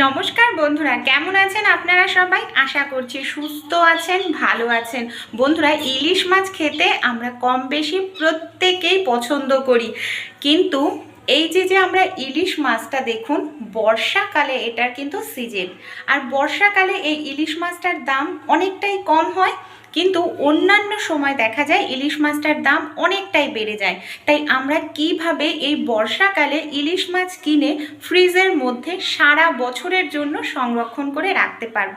নমস্কার বন্ধুরা, কেমন আছেন আপনারা সবাই? আশা করছি সুস্থ আছেন, ভালো আছেন। বন্ধুরা, ইলিশ মাছ খেতে আমরা কম বেশি প্রত্যেকেই পছন্দ করি। কিন্তু এই যে যে আমরা ইলিশ মাছটা দেখুন, বর্ষাকালে এটার কিন্তু সিজন আর বর্ষাকালে এই ইলিশ মাছটার দাম অনেকটাই কম হয়। কিন্তু অন্যান্য সময় দেখা যায় ইলিশ মাছটার দাম অনেকটাই বেড়ে যায়। তাই আমরা কীভাবে এই বর্ষাকালে ইলিশ মাছ কিনে ফ্রিজের মধ্যে সারা বছরের জন্য সংরক্ষণ করে রাখতে পারব?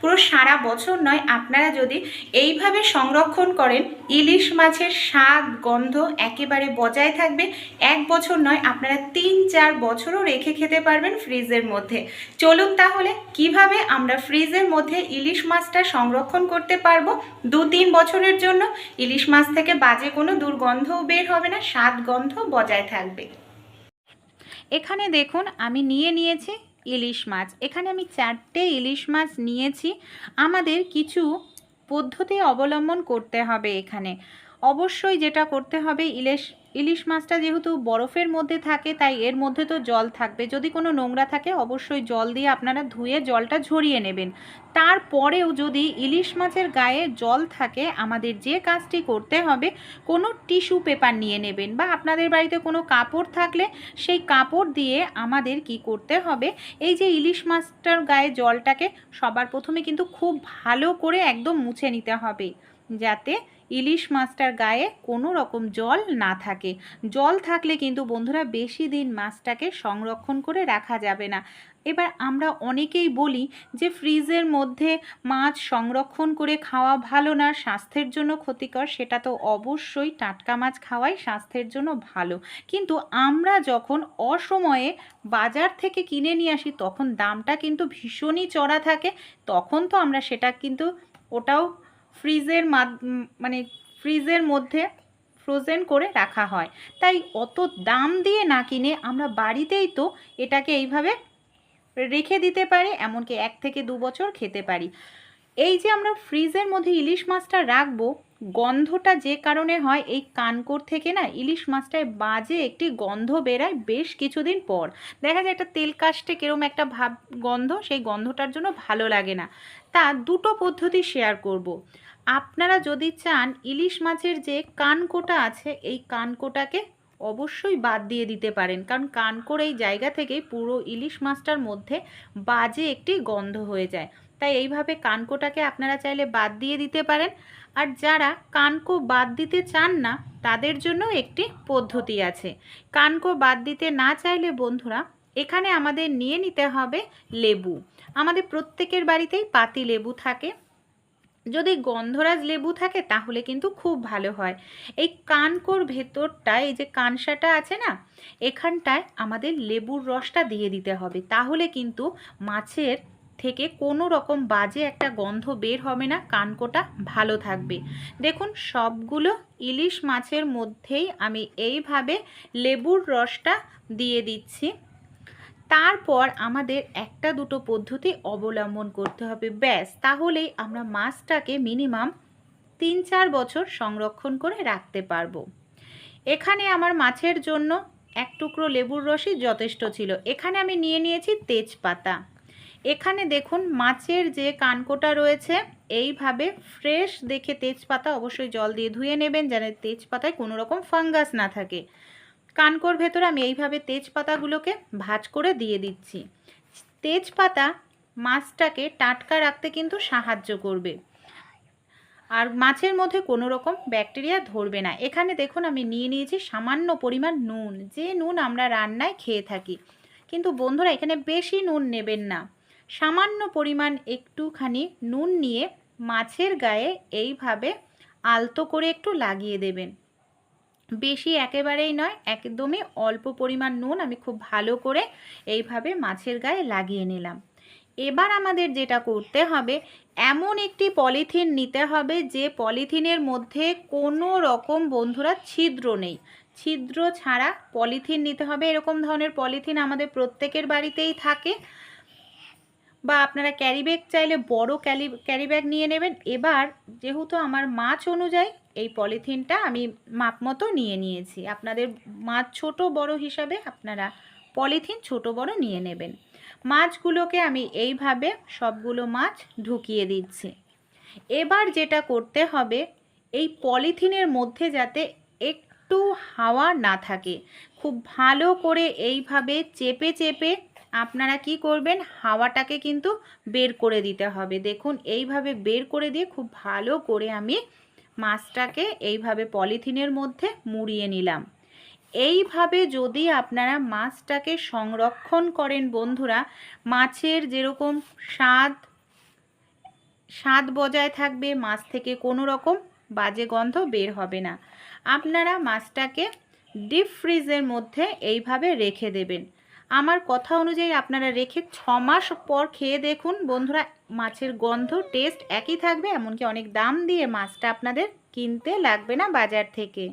পুরো সারা বছর নয়, আপনারা যদি এইভাবে সংরক্ষণ করেন, ইলিশ মাছের স্বাদ, গন্ধ একেবারে বজায় থাকবে। এক বছর নয়, আপনারা তিন, চার বছরও রেখে খেতে পারবেন ফ্রিজের মধ্যে। চলুন তাহলে কীভাবে আমরা ফ্রিজের মধ্যে ইলিশ মাছটা সংরক্ষণ করতে পারব? দু তিন বছরের জন্য ইলিশ মাছ থেকে বাজে কোনো দুর্গন্ধও বের হবে না, স্বাদ গন্ধ বজায় থাকবে। এখানে দেখুন, আমি নিয়ে নিয়েছি ইলিশ মাছ। এখানে আমি চারটে ইলিশ মাছ নিয়েছি। আমাদের কিছু পদ্ধতি অবলম্বন করতে হবে এখানে। অবশ্যই যেটা করতে হবে, ইলিশ ইলিশ মাছটা যেহেতু বরফের মধ্যে থাকে, তাই এর মধ্যে তো জল থাকবে। যদি কোনো নোংরা থাকে, অবশ্যই জল দিয়ে আপনারা ধুয়ে জলটা ঝরিয়ে নেবেন। তারপরেও যদি ইলিশ মাছের গায়ে জল থাকে, আমাদের যে কাজটি করতে হবে, কোনো টিস্যু পেপার নিয়ে নেবেন বা আপনাদের বাড়িতে কোনো কাপড় থাকলে, সেই কাপড় দিয়ে আমাদের কি করতে হবে, এই যে ইলিশ মাছটার গায়ে জলটাকে সবার প্রথমে কিন্তু খুব ভালো করে একদম মুছে নিতে হবে। যাতে ইলিশ মাছটার গায়ে কোনো রকম জল না থাকে। জল থাকলে কিন্তু বন্ধুরা বেশি দিন মাছটাকে সংরক্ষণ করে রাখা যাবে না। এবার আমরা অনেকেই বলি যে ফ্রিজের মধ্যে মাছ সংরক্ষণ করে খাওয়া ভালো না, স্বাস্থ্যের জন্য ক্ষতিকর, সেটা তো অবশ্যই টাটকা মাছ খাওয়াই স্বাস্থ্যের জন্য ভালো। কিন্তু আমরা যখন অসময়ে বাজার থেকে কিনে নিয়ে আসি, তখন দামটা কিন্তু ভীষণই চড়া থাকে। তখন তো আমরা সেটা কিন্তু ওটাও ফ্রিজের মানে ফ্রিজের মধ্যে ফ্রোজেন করে রাখা হয়। তাই অত দাম দিয়ে না কিনে আমরা বাড়িতেই তো এটাকে এইভাবে রেখে দিতে পারি, এমনকি এক থেকে দু বছর খেতে পারি। এই যে আমরা ফ্রিজের মধ্যে ইলিশ মাছটা রাখব, গন্ধটা যে কারণে হয়, এই কানকোর থেকে না ইলিশ মাছটায় বাজে একটি গন্ধ বেরায় বেশ কিছুদিন পর। দেখা যায় একটা তেল কাস্টে কিরম একটা ভাব, গন্ধ, সেই গন্ধটার জন্য ভালো লাগে না। তা দুটো পদ্ধতি শেয়ার করব। আপনারা যদি চান ইলিশ মাছের যে কানকোটা আছে, এই কানকোটাকে অবশ্যই বাদ দিয়ে দিতে পারেন। কারণ কানকোর এই জায়গা থেকেই পুরো ইলিশ মাছটার মধ্যে বাজে একটি গন্ধ হয়ে যায়। তাই এইভাবে কানকোটাকে আপনারা চাইলে বাদ দিয়ে দিতে পারেন। আর যারা কানকো বাদ দিতে চান না, তাদের জন্য একটি পদ্ধতি আছে। কানকো বাদ দিতে না চাইলে বন্ধুরা, এখানে আমাদের নিয়ে নিতে হবে লেবু। আমাদের প্রত্যেকের বাড়িতেই পাতি লেবু থাকে। যদি গন্ধরাজ লেবু থাকে, তাহলে কিন্তু খুব ভালো হয়। এই কানকোর ভেতরটা এই যে কানসাটা আছে না, এখানটায় আমাদের লেবুর রসটা দিয়ে দিতে হবে। তাহলে কিন্তু মাছের থেকে কোনো রকম বাজে একটা গন্ধ বের হবে না, কানকোটা ভালো থাকবে। দেখুন, সবগুলো ইলিশ মাছের মধ্যেই আমি এইভাবে লেবুর রসটা দিয়ে দিচ্ছি। তারপর আমাদের একটা দুটো পদ্ধতি অবলম্বন করতে হবে। ব্যাস, তাহলেই আমরা মাছটাকে মিনিমাম তিন চার বছর সংরক্ষণ করে রাখতে পারব। এখানে আমার মাছের জন্য এক টুকরো লেবুর রসই যথেষ্ট ছিল। এখানে আমি নিয়ে নিয়েছি তেজপাতা। এখানে দেখুন মাছের যে কানকোটা রয়েছে, এইভাবে ফ্রেশ দেখে তেজপাতা অবশ্যই জল দিয়ে ধুয়ে নেবেন, যেন তেজপাতায় কোনো রকম ফাঙ্গাস না থাকে। কানকোর ভেতরে আমি এইভাবে তেজপাতাগুলোকে ভাজ করে দিয়ে দিচ্ছি। তেজপাতা মাছটাকে টাটকা রাখতে কিন্তু সাহায্য করবে। আর মাছের মধ্যে কোনো রকম ব্যাকটেরিয়া ধরবে না। এখানে দেখুন আমি নিয়ে নিয়েছি সামান্য পরিমাণ নুন। যে নুন আমরা রান্নায় খেয়ে থাকি। কিন্তু বন্ধুরা, এখানে বেশি নুন নেবেন না। সামান্য পরিমাণ একটুখানি নুন নিয়ে মাছের গায়ে এইভাবে আলতো করে একটু লাগিয়ে দেবেন। বেশি একেবারেই নয়, একদমই অল্প পরিমাণ নুন আমি খুব ভালো করে এইভাবে মাছের গায়ে লাগিয়ে নিলাম। এবার আমাদের যেটা করতে হবে, এমন একটি পলিথিন নিতে হবে যে পলিথিনের মধ্যে কোনো রকম বন্ধুরা ছিদ্র নেই। ছিদ্র ছাড়া পলিথিন নিতে হবে, এরকম ধরনের পলিথিন আমাদের প্রত্যেকের বাড়িতেই থাকে। বা আপনারা ক্যারি ব্যাগ চাইলে বড় ক্যালি ক্যারি ব্যাগ নিয়ে নেবেন। এবার যেহেতু আমার মাছ অনুযায়ী এই পলিথিনটা আমি মাপ মতো নিয়ে নিয়েছি। আপনাদের মাছ ছোট বড় হিসাবে আপনারা পলিথিন ছোট বড় নিয়ে নেবেন। মাছগুলোকে আমি এইভাবে সবগুলো মাছ ঢুকিয়ে দিচ্ছি। এবার যেটা করতে হবে, এই পলিথিনের মধ্যে যাতে একটু হাওয়া না থাকে, খুব ভালো করে এইভাবে চেপে চেপে আপনারা কি করবেন? হাওয়াটাকে কিন্তু বের করে দিতে হবে। দেখুন, এইভাবে বের করে দিয়ে খুব ভালো করে আমি মাছটাকে এইভাবে পলিথিনের মধ্যে মুড়িয়ে নিলাম। এইভাবে যদি আপনারা মাছটাকে সংরক্ষণ করেন বন্ধুরা, মাছের যেরকম স্বাদ স্বাদ বজায় থাকবে, মাছ থেকে কোনো রকম বাজে গন্ধ বের হবে না। আপনারা মাছটাকে ডিপ ফ্রিজের মধ্যে এইভাবে রেখে দেবেন। আমার কথা অনুযায়ী আপনারা রেখে ছ মাস পর খেয়ে দেখুন। বন্ধুরা, মাছের গন্ধ টেস্ট একই থাকবে, এমনকি অনেক দাম দিয়ে মাছটা আপনাদের কিনতে লাগবে না বাজার থেকে।